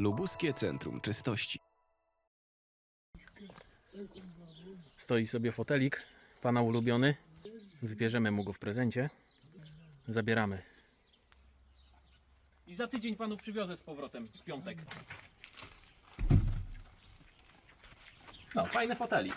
Lubuskie Centrum Czystości. Stoi sobie fotelik, pana ulubiony. Wybierzemy mu go w prezencie. Zabieramy. I za tydzień panu przywiozę z powrotem w piątek. No, fajny fotelik.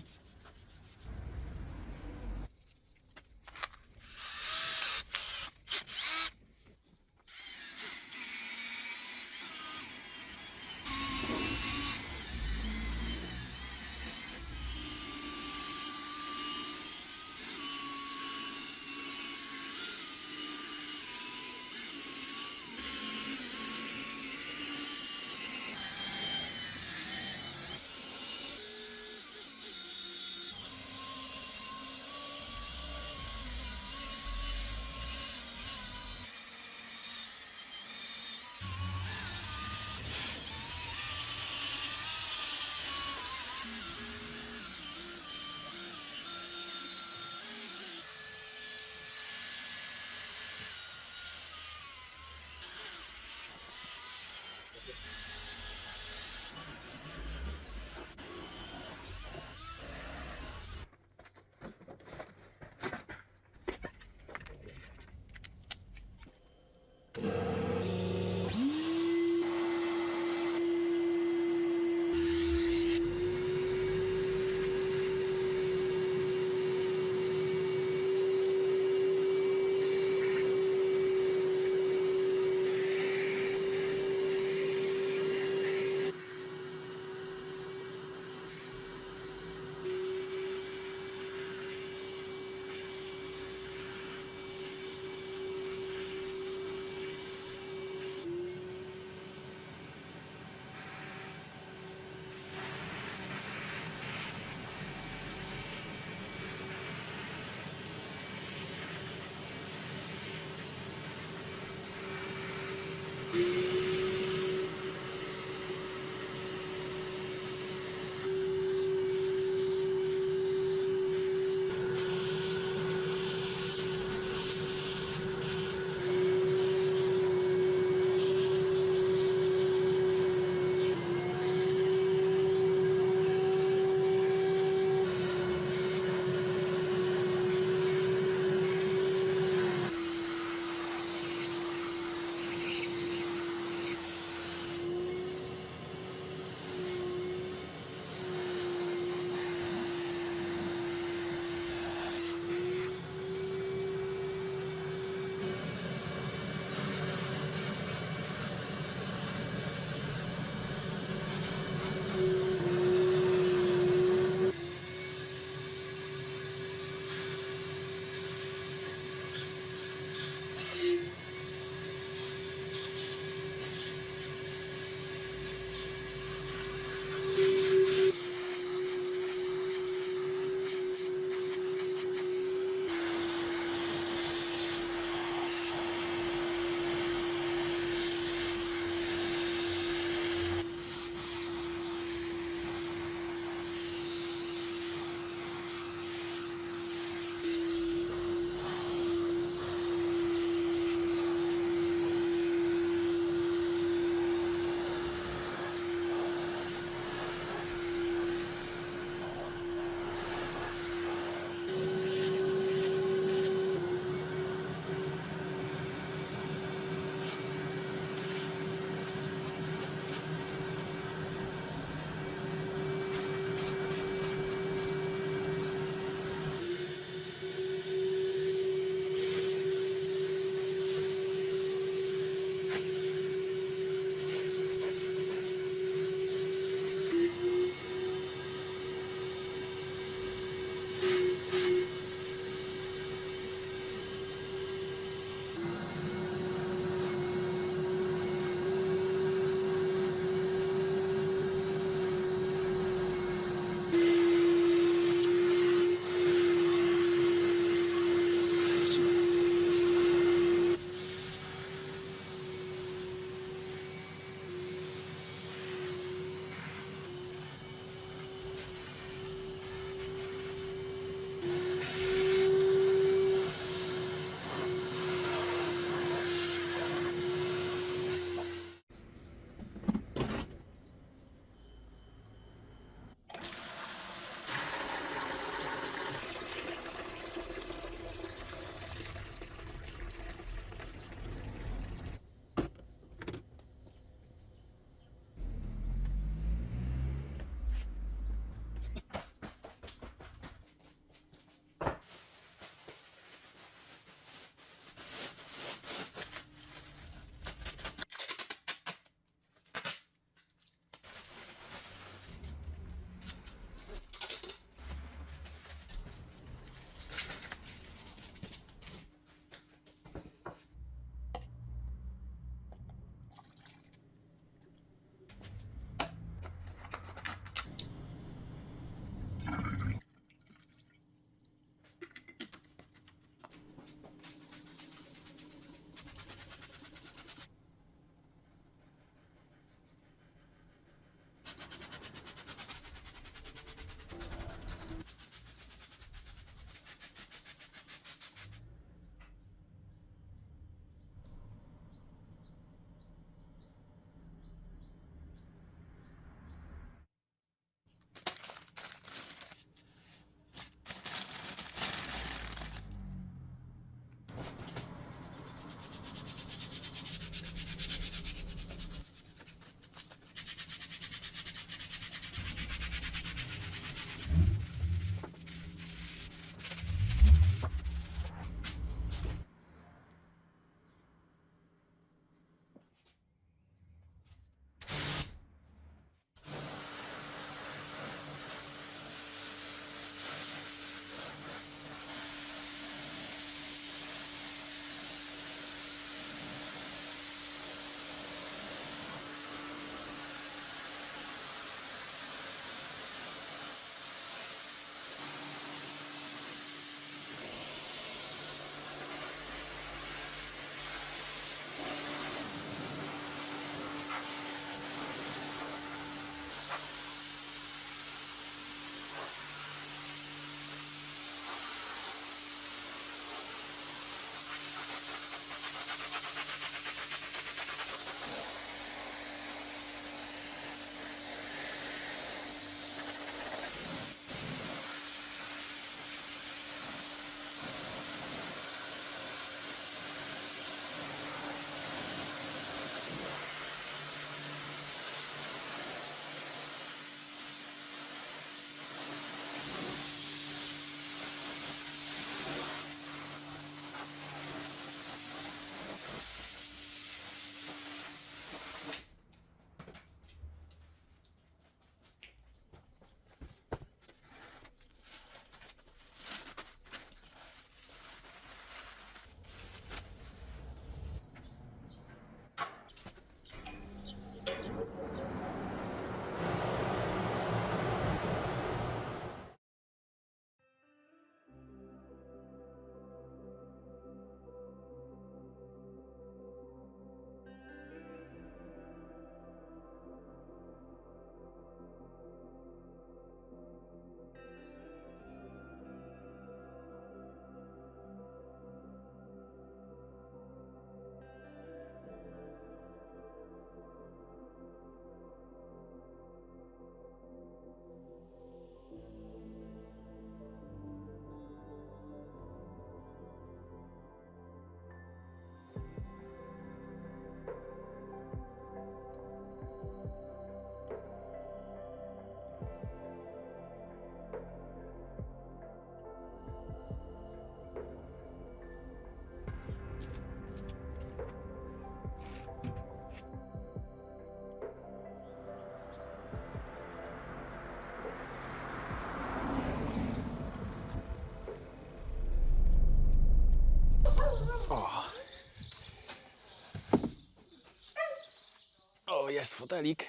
jest fotelik.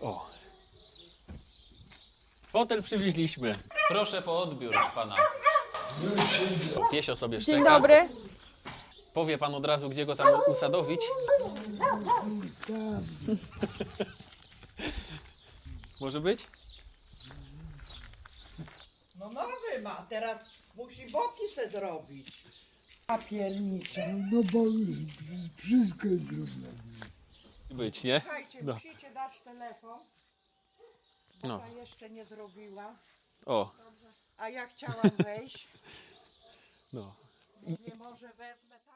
O. Fotel przywieźliśmy. Proszę po odbiór pana. Piesio sobie szczeka. Dzień dobry. Powie pan od razu, gdzie go tam usadowić? Może być? No nowy ma, teraz musi boki se zrobić. A piernicze. No bo już wszystko jest zrobione. Być, nie? Słuchajcie, No. musicie dać telefon. Bo No. ta jeszcze nie zrobiła. O, A ja chciałam wejść. no. Mówię, może wezmę tak.